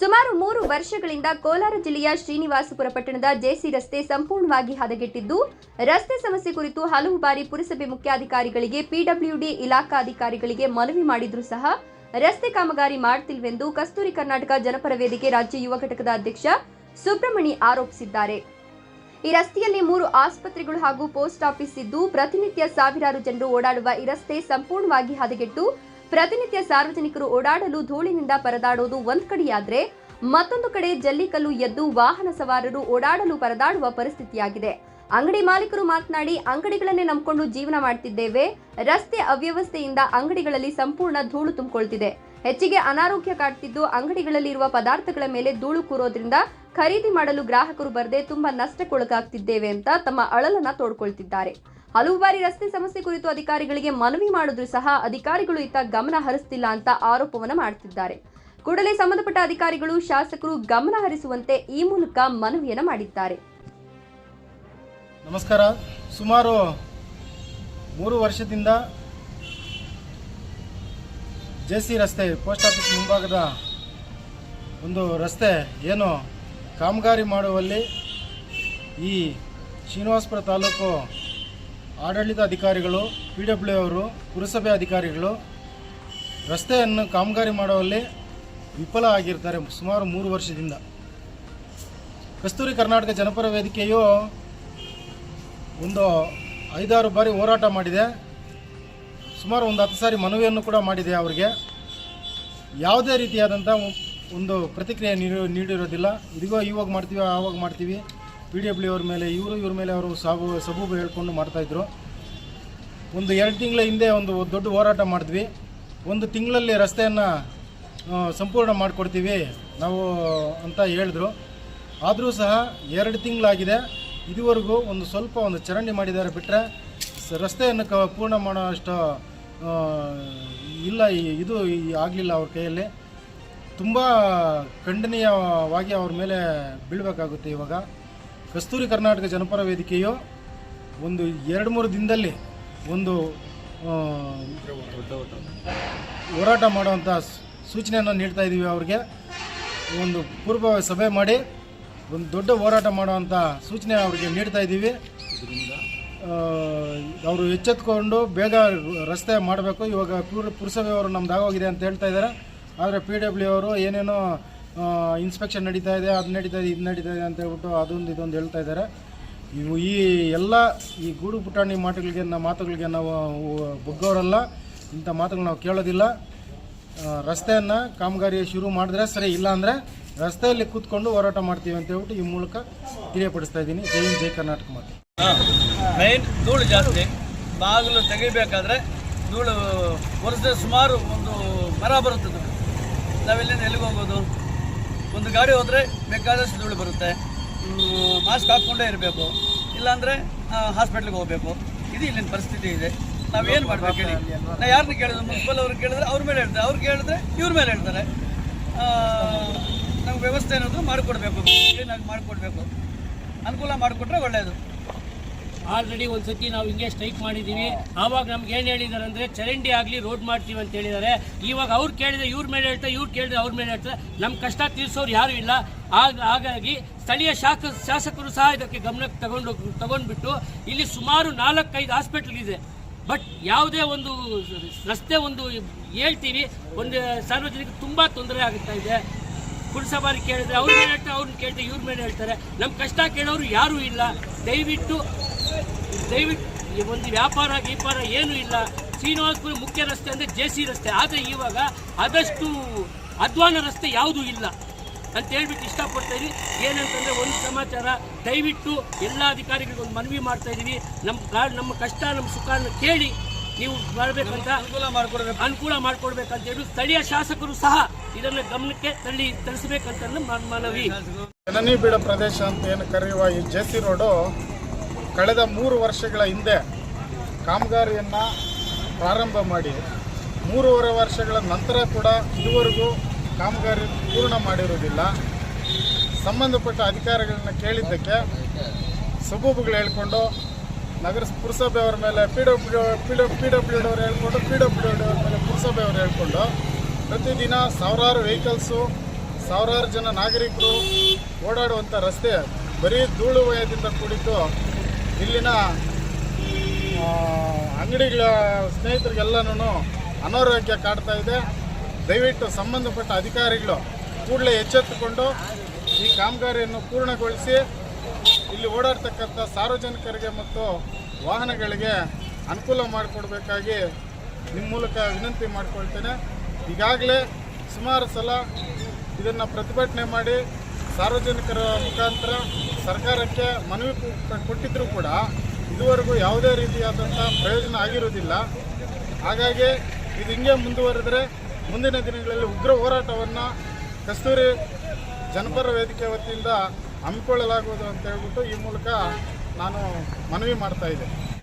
ದಿನಗಳಿಂದ ಕೋಲಾರ ಜಿಲ್ಲೆಯ ಶ್ರೀನಿವಾಸಪುರ ಪಟ್ಟಣದ ಜೆಸಿ ರಸ್ತೆ ಸಂಪೂರ್ಣವಾಗಿ ಹದಗೆಟ್ಟಿದ್ದು, ರಸ್ತೆ ಸಮಸ್ಯೆ ಕುರಿತು ಹಲವು ಬಾರಿ ಪುರಸಭೆ ಮುಖ್ಯಾಧಿಕಾರಿಗಳಿಗೆ ಪಿಡಬ್ಲ್ಯೂಡಿ ಇಲಾಖಾ ಅಧಿಕಾರಿಗಳಿಗೆ ಮನವಿ ಮಾಡಿದ್ರೂ ಸಹ ರಸ್ತೆ ಕಾಮಗಾರಿ ಮಾಡ್ತಿಲ್ವೆಂದು ಕಸ್ತೂರಿ ಕರ್ನಾಟಕ ಜನಪರ ವೇದಿಕೆ ರಾಜ್ಯ ಯುವ ಘಟಕದ ಅಧ್ಯಕ್ಷ ಸುಬ್ರಹ್ಮಣಿ ಆರೋಪಿಸಿದ್ದಾರೆ. ಈ ರಸ್ತೆಯಲ್ಲಿ ಮೂರು ಆಸ್ಪತ್ರೆಗಳು ಹಾಗೂ ಪೋಸ್ಟ್ ಆಫೀಸ್ ಇದ್ದು, ಪ್ರತಿನಿತ್ಯ ಸಾವಿರಾರು ಜನರು ಓಡಾಡುವ ಈ ರಸ್ತೆ ಸಂಪೂರ್ಣವಾಗಿ ಹದಗೆಟ್ಟು ಪ್ರತಿನಿತ್ಯ ಸಾರ್ವಜನಿಕರು ಓಡಾಡಲು ಧೂಳಿನಿಂದ ಪರದಾಡೋದು ಒಂದ್ ಕಡೆಯಾದ್ರೆ, ಮತ್ತೊಂದು ಕಡೆ ಜಲ್ಲಿಕಲ್ಲು ಎದ್ದು ವಾಹನ ಸವಾರರು ಓಡಾಡಲು ಪರದಾಡುವ ಪರಿಸ್ಥಿತಿಯಾಗಿದೆ. ಅಂಗಡಿ ಮಾಲೀಕರು ಮಾತನಾಡಿ, ಅಂಗಡಿಗಳನ್ನೇ ನಂಬಿಕೊಂಡು ಜೀವನ ಮಾಡ್ತಿದ್ದೇವೆ. ರಸ್ತೆ ಅವ್ಯವಸ್ಥೆಯಿಂದ ಅಂಗಡಿಗಳಲ್ಲಿ ಸಂಪೂರ್ಣ ಧೂಳು ತುಂಬಿಕೊಳ್ತಿದೆ. ಹೆಚ್ಚಿಗೆ ಅನಾರೋಗ್ಯ ಕಾಡ್ತಿದ್ದು ಅಂಗಡಿಗಳಲ್ಲಿರುವ ಪದಾರ್ಥಗಳ ಮೇಲೆ ಧೂಳು ಕೂರೋದ್ರಿಂದ ಖರೀದಿ ಮಾಡಲು ಗ್ರಾಹಕರು ಬರದೆ ತುಂಬಾ ನಷ್ಟಕ್ಕೊಳಗಾಗ್ತಿದ್ದೇವೆ ಅಂತ ತಮ್ಮ ಅಳಲನ್ನ ತೋಡ್ಕೊಳ್ತಿದ್ದಾರೆ. ಹಲವು ಬಾರಿ ರಸ್ತೆ ಸಮಸ್ಯೆ ಕುರಿತು ಅಧಿಕಾರಿಗಳಿಗೆ ಮನವಿ ಮಾಡಿದ್ರು ಸಹ ಅಧಿಕಾರಿಗಳು ಇತ್ತ ಗಮನ ಹರಿಸ್ತಿಲ್ಲ ಅಂತ ಆರೋಪವನ್ನು ಮಾಡ್ತಿದ್ದಾರೆ. ಕೂಡಲೇ ಸಂಬಂಧಪಟ್ಟ ಅಧಿಕಾರಿಗಳು, ಶಾಸಕರು ಗಮನ ಹರಿಸುವಂತೆ ಈ ಮೂಲಕ ಮನವಿಯನ್ನು ಮಾಡಿದ್ದಾರೆ. ನಮಸ್ಕಾರ. ಸುಮಾರು ಮೂರು ವರ್ಷದಿಂದ ಜೆಸಿ ರಸ್ತೆ ಪೋಸ್ಟ್ ಆಫೀಸ್ ಮುಂಭಾಗದ ಒಂದು ರಸ್ತೆ ಏನು ಕಾಮಗಾರಿ ಮಾಡುವಲ್ಲಿ ಈ ಶ್ರೀನಿವಾಸಪುರ ತಾಲೂಕು ಆಡಳಿತ ಅಧಿಕಾರಿಗಳು ಪಿ ಡಬ್ಲ್ಯೂ ಅವರು, ಪುರಸಭೆ ಅಧಿಕಾರಿಗಳು ರಸ್ತೆಯನ್ನು ಕಾಮಗಾರಿ ಮಾಡುವಲ್ಲಿ ವಿಫಲ ಆಗಿರ್ತಾರೆ ಸುಮಾರು ಮೂರು ವರ್ಷದಿಂದ. ಕಸ್ತೂರಿ ಕರ್ನಾಟಕ ಜನಪರ ವೇದಿಕೆಯು ಒಂದು ಐದಾರು ಬಾರಿ ಹೋರಾಟ ಮಾಡಿದೆ. ಸುಮಾರು ಒಂದು ಹತ್ತು ಸಾರಿ ಮನವಿಯನ್ನು ಕೂಡ ಮಾಡಿದೆ ಅವರಿಗೆ. ಯಾವುದೇ ರೀತಿಯಾದಂಥ ಒಂದು ಪ್ರತಿಕ್ರಿಯೆ ನೀಡಿ ನೀಡಿರೋದಿಲ್ಲ. ಇದಿಗೋ ಇವಾಗ ಮಾಡ್ತೀವಿ, ಆವಾಗ ಮಾಡ್ತೀವಿ. ಪಿ ಡಬ್ಲ್ಯೂ ಅವ್ರ ಮೇಲೆ, ಇವರು ಇವ್ರ ಮೇಲೆ ಅವರು ಸಾಬು ಸಬೂಬು ಹೇಳ್ಕೊಂಡು ಮಾಡ್ತಾಯಿದ್ರು ಒಂದು ಎರಡು ತಿಂಗಳ ಹಿಂದೆ ಒಂದು ದೊಡ್ಡ ಹೋರಾಟ ಮಾಡಿದ್ವಿ. ಒಂದು ತಿಂಗಳಲ್ಲಿ ರಸ್ತೆಯನ್ನು ಸಂಪೂರ್ಣ ಮಾಡಿಕೊಡ್ತೀವಿ ನಾವು ಅಂತ ಹೇಳಿದ್ರು. ಆದರೂ ಸಹ ಎರಡು ತಿಂಗಳಾಗಿದೆ ಇದುವರೆಗೂ ಒಂದು ಸ್ವಲ್ಪ ಒಂದು ಚರಂಡಿ ಮಾಡಿದ್ದಾರೆ ಬಿಟ್ಟರೆ ರಸ್ತೆಯನ್ನು ಕ, ಪೂರ್ಣ ಮಾಡೋ ಅಷ್ಟು ಇಲ್ಲ ಇದು ಆಗಲಿಲ್ಲ ಅವ್ರ ಕೈಯಲ್ಲಿ. ತುಂಬ ಖಂಡನೀಯವಾಗಿ ಅವ್ರ ಮೇಲೆ ಬೀಳಬೇಕಾಗುತ್ತೆ ಇವಾಗ. ಕಸ್ತೂರಿ ಕರ್ನಾಟಕ ಜನಪರ ವೇದಿಕೆಯು ಒಂದು ಎರಡು ಮೂರು ದಿನದಲ್ಲಿ ಒಂದು ಹೋರಾಟ ಮಾಡುವಂಥ ಸೂಚನೆಯನ್ನು ನೀಡ್ತಾ ಇದ್ದೀವಿ ಅವ್ರಿಗೆ. ಒಂದು ಪೂರ್ವ ಸಭೆ ಮಾಡಿ ಒಂದು ದೊಡ್ಡ ಹೋರಾಟ ಮಾಡುವಂಥ ಸೂಚನೆ ಅವ್ರಿಗೆ ನೀಡ್ತಾ ಇದ್ದೀವಿ ಅವರು ಎಚ್ಚೆತ್ಕೊಂಡು ಬೇಗ ರಸ್ತೆ ಮಾಡಬೇಕು. ಇವಾಗ ಪುರ ಪುರಸಭೆ ಅವರು ನಮ್ದು ಆಗೋಗಿದೆ ಅಂತ ಹೇಳ್ತಾ ಇದ್ದಾರೆ. ಆದರೆ ಪಿ ಡಬ್ಲ್ಯೂ ಅವರು ಏನೇನೋ ಇನ್ಸ್ಪೆಕ್ಷನ್ ನಡೀತಾ ಇದೆ, ಅದು ನಡೀತಾ ಇದೆ, ಇದು ನಡೀತಾ ಇದೆ ಅಂತ ಹೇಳ್ಬಿಟ್ಟು ಅದೊಂದು ಇದೊಂದು ಹೇಳ್ತಾ ಇದ್ದಾರೆ. ಇವು ಈ ಎಲ್ಲ ಈ ಗೂಡು ಪುಟಾಣಿ ಮಾತುಗಳಿಗೆ ನಮ್ಮ ಮಾತುಗಳಿಗೆ ನಾವು ಬುಗ್ಗೋರಲ್ಲ ಇಂಥ ಮಾತುಗಳು ನಾವು ಕೇಳೋದಿಲ್ಲ. ರಸ್ತೆಯನ್ನು ಕಾಮಗಾರಿ ಶುರು ಮಾಡಿದ್ರೆ ಸರಿ, ಇಲ್ಲ ಅಂದರೆ ರಸ್ತೆಯಲ್ಲಿ ಕೂತ್ಕೊಂಡು ಹೋರಾಟ ಮಾಡ್ತೀವಿ ಅಂತ ಹೇಳ್ಬಿಟ್ಟು ಈ ಮೂಲಕ ತಿಳಿಯಪಡಿಸ್ತಾ ಇದ್ದೀನಿ. ಜೈ ಜೈ ಕರ್ನಾಟಕ ಮಾತು. ಮೈನ್ ಧೂಳು ಜಾಸ್ತಿ. ಬಾಗಿಲು ತೆಗಿಬೇಕಾದ್ರೆ ಧೂಳು ವರ್ಷದ ಸುಮಾರು ಒಂದು ಮರ ಬರುತ್ತದೆ. ನಾವೆಲ್ಲಿಂದ ಎಲ್ಲಿಗೆ ಹೋಗೋದು? ಒಂದು ಗಾಡಿ ಹೋದರೆ ಬೇಕಾದಷ್ಟು ಧೂಳು ಬರುತ್ತೆ. ಮಾಸ್ಕ್ ಹಾಕ್ಕೊಂಡೇ ಇರಬೇಕು. ಇಲ್ಲಾಂದರೆ ಹಾಸ್ಪಿಟ್ಲಿಗೆ ಹೋಗಬೇಕು. ಇದು ಇಲ್ಲಿನ ಪರಿಸ್ಥಿತಿ ಇದೆ. ನಾವೇನು ಮಾಡಬೇಕು ಹೇಳಿ? ನಾ ಯಾರನ್ನ ಕೇಳಿದ್ರು? ಮುನ್ಸಿಪಲ್ ಅವ್ರಿಗೆ ಕೇಳಿದ್ರೆ ಅವ್ರ ಮೇಲೆ ಹೇಳ್ತಾರೆ. ಅವ್ರಿಗೆ ಕೇಳಿದ್ರೆ ಇವ್ರ ಮೇಲೆ ಹೇಳ್ತಾರೆ. ನಮ್ಗೆ ವ್ಯವಸ್ಥೆ ಅನ್ನೋದು ಮಾಡಿಕೊಡ್ಬೇಕು. ಕ್ಲೀನಾಗಿ ಮಾಡಿಕೊಡ್ಬೇಕು. ಅನುಕೂಲ ಮಾಡಿಕೊಟ್ರೆ ಒಳ್ಳೆಯದು ಆಲ್ರೆಡಿ ಒಂದು ಸತಿ ನಾವು ಹಿಂಗೆ ಸ್ಟ್ರೈಕ್ ಮಾಡಿದ್ದೀವಿ ಆವಾಗ ನಮ್ಗೆ ಏನು ಹೇಳಿದ್ದಾರೆ ಅಂದರೆ ಚರಂಡಿ ಆಗಲಿ ರೋಡ್ ಮಾಡ್ತೀವಿ ಅಂತ ಹೇಳಿದ್ದಾರೆ ಇವಾಗ ಅವ್ರು ಕೇಳಿದ್ರೆ ಇವ್ರ ಮೇಲೆ ಹೇಳ್ತಾರೆ, ಇವ್ರು ಕೇಳಿದ್ರೆ ಅವ್ರ ಮೇಲೆ ಹೇಳ್ತಾರೆ. ನಮ್ಮ ಕಷ್ಟ ತೀರಿಸೋರು ಯಾರೂ ಇಲ್ಲ. ಆಗ, ಹಾಗಾಗಿ ಸ್ಥಳೀಯ ಶಾಖ ಶಾಸಕರು ಸಹ ಇದಕ್ಕೆ ಗಮನಕ್ಕೆ ತಗೊಂಡು, ತಗೊಂಡ್ಬಿಟ್ಟು ಇಲ್ಲಿ ಸುಮಾರು ನಾಲ್ಕೈದು ಹಾಸ್ಪಿಟ್ಲ್ ಇದೆ. ಬಟ್ ಯಾವುದೇ ಒಂದು ರಸ್ತೆ ಒಂದು ಹೇಳ್ತೀವಿ, ಒಂದು ಸಾರ್ವಜನಿಕ ತುಂಬ ತೊಂದರೆ ಆಗುತ್ತಾ ಇದೆ. ಪುರಸಭಾರಿ ಕೇಳಿದ್ರೆ ಅವ್ರ ಮೇಲೆ ಹೇಳ್ತಾರೆ ಅವ್ರನ್ನ ಕೇಳ್ತಾರೆ ಇವ್ರ ಮೇಲೆ ಹೇಳ್ತಾರೆ. ನಮ್ಮ ಕಷ್ಟ ಕೇಳೋರು ಯಾರೂ ಇಲ್ಲ. ದಯವಿಟ್ಟು ದಯವಿಟ್ಟು ಈ ಒಂದು ವ್ಯಾಪಾರ ಗೀಪಾರ ಏನೂ ಇಲ್ಲ. ಶ್ರೀನಿವಾಸಪುರ ಮುಖ್ಯ ರಸ್ತೆ ಅಂದರೆ ಜೆ ಸಿ ರಸ್ತೆ. ಆದರೆ ಇವಾಗ ಆದಷ್ಟು ಅಧ್ವಾನ ರಸ್ತೆ ಯಾವುದೂ ಇಲ್ಲ. ಅಂತ ಹೇಳ್ಬಿಟ್ಟು ಇಷ್ಟಪಡ್ತಾ ಇದ್ದೀವಿ ಏನಂತಂದರೆ ಒಂದು ಸಮಾಚಾರ ದಯವಿಟ್ಟು ಎಲ್ಲ ಅಧಿಕಾರಿಗಳಿಗೊಂದು ಮನವಿ ಮಾಡ್ತಾ ಇದೀವಿ ನಮ್ಮ ಕಾ- ನಮ್ಮ ಕಷ್ಟ ನಮ್ಮ ಸುಖನ ಕೇಳಿ ನೀವು ಬರಬೇಕಂತ ಅನುಕೂಲ ಮಾಡಿಕೊಡ್ಬೇಕು. ಅನುಕೂಲ ಮಾಡಿಕೊಡ್ಬೇಕಂತ ಹೇಳಿ ಸ್ಥಳೀಯ ಶಾಸಕರು ಸಹ ಇದನ್ನು ಗಮನಕ್ಕೆ ತಳ್ಳಿ ತರಿಸಬೇಕಂತ ಮನವಿ. ಜನನಿ ಬೀಡ ಪ್ರದೇಶ ಅಂತ ಏನು ಕರೆಯುವ ಈ ಜೆ ಸಿ ರೋಡು ಕಳೆದ ಮೂರು ವರ್ಷಗಳ ಹಿಂದೆ ಕಾಮಗಾರಿಯನ್ನು ಪ್ರಾರಂಭ ಮಾಡಿ, ಮೂರುವರೆ ವರ್ಷಗಳ ನಂತರ ಕೂಡ ಇದುವರೆಗೂ ಕಾಮಗಾರಿ ಪೂರ್ಣ ಮಾಡಿರುವುದಿಲ್ಲ. ಸಂಬಂಧಪಟ್ಟ ಅಧಿಕಾರಿಗಳನ್ನ ಕೇಳಿದ್ದಕ್ಕೆ ಸಬೂಬುಗಳು ಹೇಳ್ಕೊಂಡು, ನಗರ ಪುರಸಭೆಯವರ ಮೇಲೆ P W P dub P W ಡವ್ರು ಹೇಳ್ಕೊಂಡು ಪಿ ಡಬ್ಲ್ಯೂ ಡಿ ಅವ್ರ ಮೇಲೆ ಪುರಸಭೆಯವರು ಹೇಳ್ಕೊಂಡು, ಪ್ರತಿದಿನ ಸಾವಿರಾರು ವೆಹಿಕಲ್ಸು ಸಾವಿರಾರು ಜನ ನಾಗರಿಕರು ಓಡಾಡುವಂಥ ರಸ್ತೆ ಬರೀ ಧೂಳು ವಯದಿಂದ ಕೂಡಿದ್ದು ಇಲ್ಲಿನ ಅಂಗಡಿಗಳ ಸ್ನೇಹಿತರಿಗೆಲ್ಲನೂ ಅನಾರೋಗ್ಯ ಕಾಡ್ತಾ ಇದೆ. ದಯವಿಟ್ಟು ಸಂಬಂಧಪಟ್ಟ ಅಧಿಕಾರಿಗಳು ಕೂಡಲೇ ಎಚ್ಚೆತ್ತುಕೊಂಡು ಈ ಕಾಮಗಾರಿಯನ್ನು ಪೂರ್ಣಗೊಳಿಸಿ, ಇಲ್ಲಿ ಓಡಾಡ್ತಕ್ಕಂಥ ಸಾರ್ವಜನಿಕರಿಗೆ ಮತ್ತು ವಾಹನಗಳಿಗೆ ಅನುಕೂಲ ಮಾಡಿಕೊಡ್ಬೇಕಾಗಿ ನಿಮ್ಮ ಮೂಲಕ ವಿನಂತಿ ಮಾಡಿಕೊಳ್ತೇನೆ. ಈಗಾಗಲೇ ಸುಮಾರು ಸಲ ಇದನ್ನು ಪ್ರತಿಭಟನೆ ಮಾಡಿ ಸಾರ್ವಜನಿಕರ ಮುಖಾಂತರ ಸರ್ಕಾರಕ್ಕೆ ಮನವಿ ಕೊಟ್ಟಿದ್ದರೂ ಕೂಡ ಇದುವರೆಗೂ ಯಾವುದೇ ರೀತಿಯಾದಂಥ ಪ್ರಯೋಜನ ಆಗಿರುವುದಿಲ್ಲ ಹಾಗಾಗಿ ಇದು ಹಿಂಗೆ ಮುಂದುವರೆದರೆ ಮುಂದಿನ ದಿನಗಳಲ್ಲಿ ಉಗ್ರ ಹೋರಾಟವನ್ನು ಕಸ್ತೂರಿ ಜನಪರ ವೇದಿಕೆ ವತಿಯಿಂದ ಹಮ್ಮಿಕೊಳ್ಳಲಾಗುವುದು ಅಂತ ಹೇಳ್ಬಿಟ್ಟು ಈ ಮೂಲಕ ನಾನು ಮನವಿ ಮಾಡ್ತಾ ಇದ್ದೆ